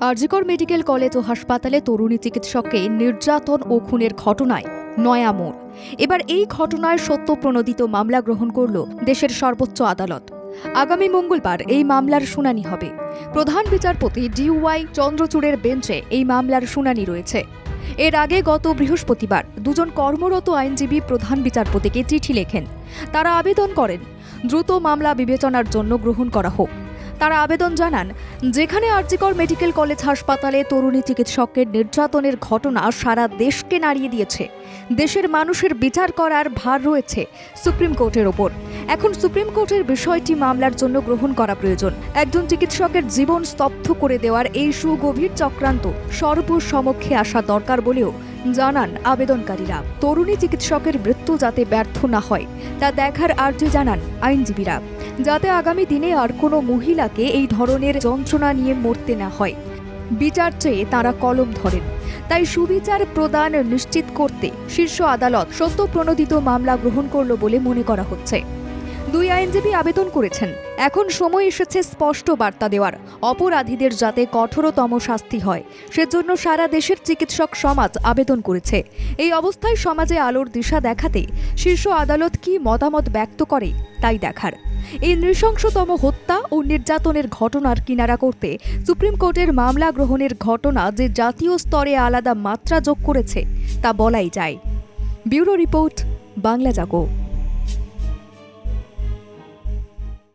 RG Kar medical college ও হাসপাতালে তরুণী চিকিৎসককে নির্যাতন ও খুনের ঘটনায় নয়া মোড়। এবার এই ঘটনায় সত্য প্রণোদিত মামলা গ্রহণ করল দেশের সর্বোচ্চ আদালত। আগামী মঙ্গলবার এই মামলার শুনানি হবে। প্রধান বিচারপতি ডিওয়াই চন্দ্রচূড়ের বেঞ্চে এই মামলার শুনানি রয়েছে। এর আগে গত বৃহস্পতিবার দুজন কর্মরত আইনজীবী প্রধান বিচারপতিকে চিঠি লেখেন। তারা আবেদন করেন, দ্রুত মামলা বিবেচনার জন্য গ্রহণ করা হোক। তারা আবেদন জানান, যেখানে আরজিকর মেডিকেল কলেজ হাসপাতালে তরুণী চিকিৎসকের নির্যাতনের ঘটনা সারা দেশকে নাড়িয়ে দিয়েছে। দেশের মানুষের বিচার করার ভার রয়েছে সুপ্রিম কোর্টের ওপর। এখন সুপ্রিম কোর্টের বিষয়টি মামলার জন্য গ্রহণ করা প্রয়োজন। একজন চিকিৎসকের জীবন স্তব্ধ করে দেওয়ার এই সুগভীর চক্রান্ত সর্বসমক্ষে আসা দরকার বলেও জানান আবেদনকারীরা। তরুণী চিকিৎসকের মৃত্যু যাতে ব্যর্থ না হয়, তা দেখার আর্জি জানান আইনজীবীরা। যাতে আগামী দিনে আর কোনো মহিলাকে এই ধরনের যন্ত্রণা নিয়ে মরতে না হয়। বিচার চেয়ে তারা কলম ধরেন। তাই সুবিচার প্রদান নিশ্চিত করতে শীর্ষ আদালত সত্য প্রণোদিত মামলা গ্রহণ করল বলে মনে করা হচ্ছে। দুই আইনজীবী আবেদন করেছেন। এখন সময় এসেছে স্পষ্ট বার্তা দেওয়ার। অপরাধীদের যাতে কঠোরতম শাস্তি হয়, সেজন্য সারা দেশের চিকিৎসক সমাজ আবেদন করেছে। এই অবস্থায় সমাজে আলোর দিশা দেখাতে শীর্ষ আদালত কি মতামত ব্যক্ত করে, তাই দেখার। এই নৃশংসতম হত্যা ও নির্যাতনের ঘটনার কিনারা করতে সুপ্রিম কোর্টের মামলা গ্রহণের ঘটনা যে জাতীয় স্তরে আলাদা মাত্রা যোগ করেছে, তা বলাই যায়। ব্যুরো রিপোর্ট, বাংলা জাগো।